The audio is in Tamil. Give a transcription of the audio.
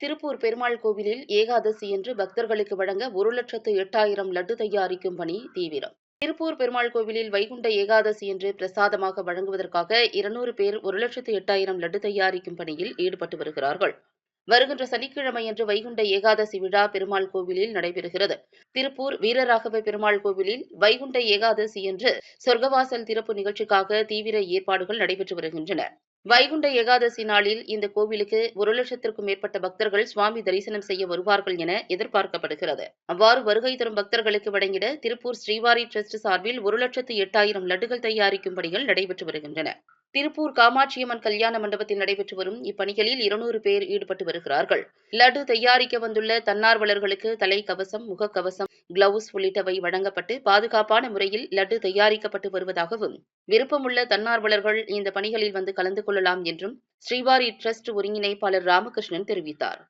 திருப்பூர் பெருமாள் கோவிலில் ஏகாதசி என்று பக்தர்களுக்கு வழங்க ஒரு லட்சத்து எட்டாயிரம் லட்டு தயாரிக்கும் பணி தீவிரம். திருப்பூர் பெருமாள் கோவிலில் வைகுண்ட ஏகாதசி என்று பிரசாதமாக வழங்குவதற்காக இருநூறு பேர் ஒரு லட்சத்து எட்டாயிரம் லட்டு தயாரிக்கும் பணியில் ஈடுபட்டு வருகிறார்கள். வருகின்ற சனிக்கிழமையன்று வைகுண்ட ஏகாதசி விழா பெருமாள் கோவிலில் நடைபெறுகிறது. திருப்பூர் வீரராகவ பெருமாள் கோவிலில் வைகுண்ட ஏகாதசி என்று சொர்க்கவாசல் திறப்பு நிகழ்ச்சிக்காக தீவிர ஏற்பாடுகள் நடைபெற்று வருகின்றன. வைகுண்ட ஏகாதசி நாளில் இந்த கோவிலுக்கு ஒரு லட்சத்திற்கும் மேற்பட்ட பக்தர்கள் சுவாமி தரிசனம் செய்ய வருவார்கள் என எதிர்பார்க்கப்படுகிறது. அவ்வாறு வருகை தரும் பக்தர்களுக்கு வழங்கிட திருப்பூர் ஸ்ரீவாரி டிரஸ்ட் சார்பில் ஒரு லட்சத்து எட்டாயிரம் லட்டுகள் தயாரிக்கும் பணிகள் நடைபெற்று வருகின்றன. திருப்பூர் காமாட்சியம்மன் கல்யாண மண்டபத்தில் நடைபெற்று வரும் இப்பணிகளில் இருநூறு பேர் ஈடுபட்டு வருகிறார்கள். லட்டு தயாரிக்க வந்துள்ள தன்னார்வலர்களுக்கு தலைக்கவசம் முகக்கவசம் கிளவுஸ் உள்ளிட்டவை வழங்கப்பட்டு பாதுகாப்பான முறையில் லட்டு தயாரிக்கப்பட்டு வருவதாகவும் விருப்பமுள்ள தன்னார்வலர்கள் இந்த பணிகளில் வந்து கலந்து கொள்ளலாம் என்றும் ஸ்ரீவாரி ட்ரஸ்ட் ஒருங்கிணைப்பாளர் ராமகிருஷ்ணன் தெரிவித்தார்.